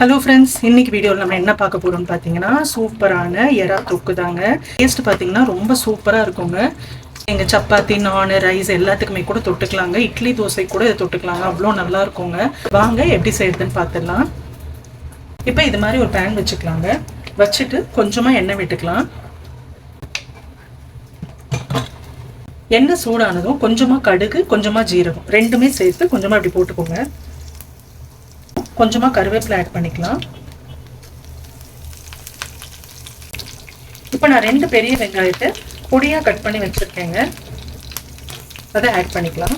Hello friends இன்னைக்கு வீடியோவில் நம்ம என்ன பார்க்க போகிறோம்னு பார்த்தீங்கன்னா சூப்பரான எறா தொக்கு தாங்க. டேஸ்ட் பார்த்தீங்கன்னா ரொம்ப சூப்பராக இருக்குங்க. எங்கள் சப்பாத்தி நான் ரைஸ் எல்லாத்துக்குமே கூட தொட்டுக்கலாங்க. இட்லி தோசை கூட இதை தொட்டுக்கலாங்க. அவ்வளோ நல்லா இருக்குங்க. வாங்க எப்படி செய்யறதுன்னு பார்த்துடலாம். இப்போ இது மாதிரி ஒரு பேன் வச்சுக்கலாங்க. வச்சுட்டு கொஞ்சமாக எண்ணெய் விட்டுக்கலாம். எண்ணெய் சூடானதும் கொஞ்சமாக கடுகு கொஞ்சமாக ஜீரகம். ரெண்டுமே சேர்த்து கொஞ்சமாக இப்படி போட்டுக்கோங்க. கொஞ்சமாக கருவேப்பிலை ஆட் பண்ணிக்கலாம். இப்போ நான் ரெண்டு பெரிய வெங்காயத்தை பொடியாக கட் பண்ணி வச்சுருக்கேங்க. அதை ஆட் பண்ணிக்கலாம்.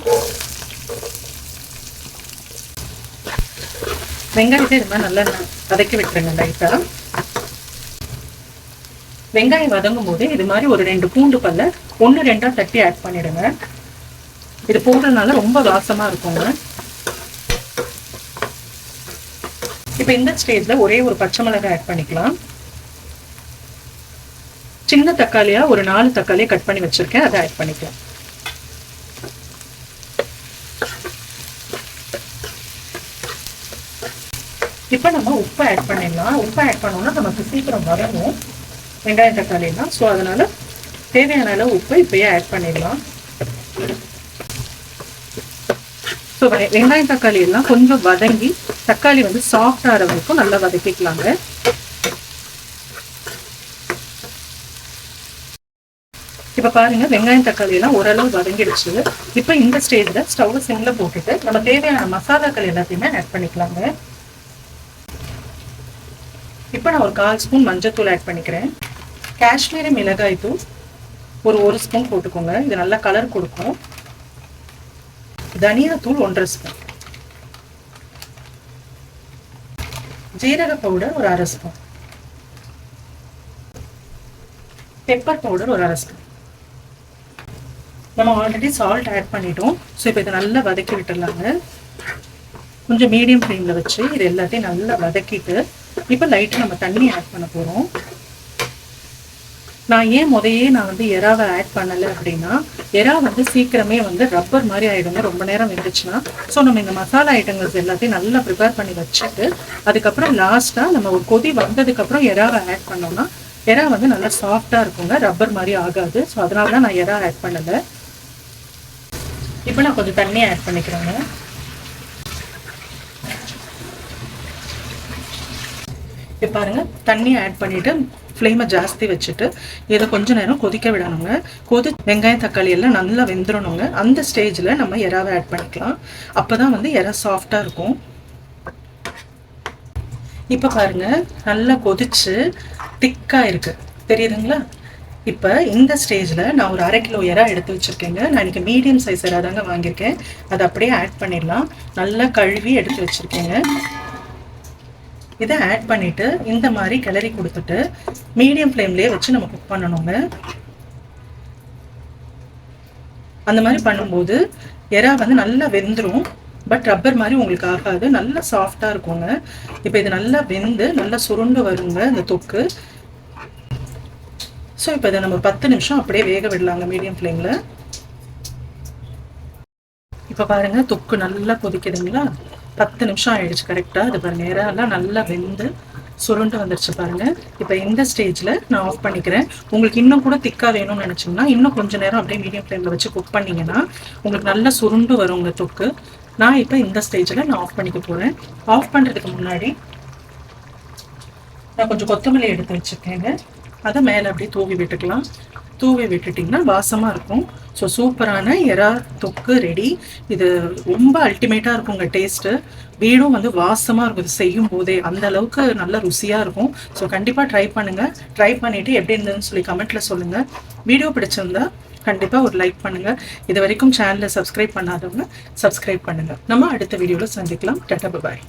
வெங்காயத்தை இது மாதிரி நல்லா வதக்கி விட்டுருங்க லைட்டாக வெங்காயம் வதங்கும் போது இது மாதிரி ஒரு ரெண்டு பூண்டு பல்ல ஒன்று ரெண்டாக தட்டி ஆட் பண்ணிடுங்க. இது போடுறதுனால ரொம்ப வாசமாக இருக்குங்க. இப்போ இந்த ஸ்டேஜில் ஒரே ஒரு பச்சை மிளகாய் ஆட் பண்ணிக்கலாம். சின்ன தக்காளியாக ஒரு நாலு தக்காளியை கட் பண்ணி வச்சிருக்கேன். அதை ஆட் பண்ணிக்கலாம். இப்போ நம்ம உப்பு ஆட் பண்ணிடலாம். உப்பு ஆட் பண்ணோம்னா நமக்கு சீக்கிரம் வரணும். வெங்காயம் தக்காளிலாம் ஸோ அதனால தேவையான அளவு உப்பு இப்பயே ஆட் பண்ணிடலாம். ஸோ வெங்காயம் தக்காளி எல்லாம் கொஞ்சம் வதங்கி தக்காளி வந்து சாஃப்ட் ஆகிற வரைக்கும் நல்லா வதக்கிக்கலாங்க. இப்போ பாருங்க வெங்காயம் தக்காளி எல்லாம் ஓரளவு வதங்கிடுச்சு. இப்போ இந்த ஸ்டேஜில் ஸ்டவ் சிம்மில் போட்டுட்டு நம்ம தேவையான மசாலாக்கள் எல்லாத்தையுமே ஆட் பண்ணிக்கலாங்க. இப்போ நான் ஒரு கால் ஸ்பூன் மஞ்சத்தூள் ஆட் பண்ணிக்கிறேன். காஷ்மீரி மிளகாய் தூள் ஒரு ஒரு ஸ்பூன் போட்டுக்கோங்க. இது நல்லா கலர் கொடுக்கும். தனியா தூள் ஒன்றரை ஸ்பூன் ஜீரக பவுடர் ஒரு அரை ஸ்பூன். பெப்பர் பவுடர் ஒரு அரை ஸ்பூன். நம்ம ஆல்ரெடி சால்ட் ஆட் பண்ணிட்டோம். ஸோ இப்போ இதை நல்லா வதக்கி விட்டுடலாங்க. கொஞ்சம் மீடியம் ஃப்ளேமில் வச்சு இது எல்லாத்தையும் நல்லா வதக்கிட்டு இப்போ லைட்டாக நம்ம தண்ணி ஆட் பண்ண போகிறோம் நான் ஏன் முதையே நான் வந்து எறாவை ஆட் பண்ணலை அப்படின்னா எறா வந்து சீக்கிரமே வந்து ரப்பர் மாதிரி ஆகிடுங்க ரொம்ப நேரம் இருந்துச்சுன்னா ஸோ நம்ம இந்த மசாலா ஐட்டங்கள்ஸ் எல்லாத்தையும் நல்லா ப்ரிப்பேர் பண்ணி வச்சுட்டு அதுக்கப்புறம் லாஸ்ட்டாக நம்ம ஒரு கொதி வந்ததுக்கப்புறம் எறாவை ஆட் பண்ணோம்னா எறா வந்து நல்லா சாஃப்டாக இருக்குங்க ரப்பர் மாதிரி ஆகாது. ஸோ அதனால தான் நான் எறா ஆட் பண்ணலை. இப்போ நான் கொஞ்சம் தண்ணி ஆட் பண்ணிக்கிறேங்க. இப்போ பாருங்க தண்ணி ஆட் பண்ணிட்டு ஃப்ளேமை ஜாஸ்தி வச்சுட்டு இதை கொஞ்ச நேரம் கொதிக்க விடணுங்க. கொதி வெங்காயம் தக்காளி எல்லாம் நல்லா வெந்துடணுங்க அந்த ஸ்டேஜில் நம்ம எறாவை ஆட் பண்ணிக்கலாம். அப்போ தான் வந்து எறா சாஃப்டாக இருக்கும். இப்போ பாருங்க நல்லா கொதிச்சு திக்காக இருக்கு. தெரியுதுங்களா? இப்போ இந்த ஸ்டேஜில் நான் ஒரு அரை கிலோ எறா எடுத்து வச்சுருக்கேங்க. நான் இன்றைக்கி மீடியம் சைஸ் எறா தாங்க வாங்கியிருக்கேன். அதை அப்படியே ஆட் பண்ணிடலாம். நல்லா கழுவி எடுத்து வச்சுருக்கேங்க. இதை ஆட் பண்ணிவிட்டு இந்த மாதிரி கிளறி கொடுத்துட்டு மீடியம் ஃப்ளேம்லேயே வச்சு நம்ம குக் பண்ணணுங்க. அந்த மாதிரி பண்ணும்போது எறா வந்து நல்லா வெந்துடும் பட் ரப்பர் மாதிரி உங்களுக்கு ஆகாது. நல்லா சாஃப்டாக இருக்குங்க. இப்போ இது நல்லா வெந்து நல்லா சுருண்டு வருங்க இந்த தொக்கு. ஸோ இப்போ இதை நம்ம பத்து நிமிஷம் அப்படியே வேக விடலாங்க மீடியம் ஃப்ளேமில் இப்போ பாருங்கள் தொக்கு நல்லா கொதிக்குதுங்களா? பத்து நிமிஷம் ஆயிடுச்சு கரெக்டாக இது பாருங்கள் நேரம் நல்லா வெந்து சுருண்டு வந்துருச்சு பாருங்க. இப்போ இந்த ஸ்டேஜில் நான் ஆஃப் பண்ணிக்கிறேன். உங்களுக்கு இன்னும் கூட திக்காக வேணும்னு நினச்சிங்கன்னா இன்னும் கொஞ்சம் நேரம் அப்படியே மீடியம் ஃப்ளேமில் வச்சு குக் பண்ணிங்கன்னா உங்களுக்கு நல்லா சுருண்டு வரும் உங்கள் தொக்கு. நான் இப்போ இந்த ஸ்டேஜில் நான் ஆஃப் பண்ணிக்க போகிறேன் ஆஃப் பண்ணுறதுக்கு முன்னாடி நான் கொஞ்சம் கொத்தமல்லி எடுத்து வச்சுருக்கேங்க. அதை மேலே அப்படியே தூவி விட்டுக்கலாம். தூவி விட்டுட்டிங்கன்னா வாசமாக இருக்கும். ஸோ சூப்பரான எறா தொக்கு ரெடி இது ரொம்ப அல்டிமேட்டாக இருக்குங்க டேஸ்ட்டு வீடும் வந்து வாசமாக இருக்கும். இது செய்யும் போதே அந்த அளவுக்கு நல்ல ருசியாக இருக்கும். ஸோ கண்டிப்பாக ட்ரை பண்ணுங்கள் ட்ரை பண்ணிவிட்டு எப்படி இருந்ததுன்னு சொல்லி கமெண்ட்டில் சொல்லுங்கள் வீடியோ பிடிச்சிருந்தா கண்டிப்பாக ஒரு லைக் பண்ணுங்கள் இது வரைக்கும் சேனலை சப்ஸ்கிரைப் பண்ணாதவங்க சப்ஸ்கிரைப் பண்ணுங்கள் நம்ம அடுத்த வீடியோவில் சந்திக்கலாம். டட்டா பாய்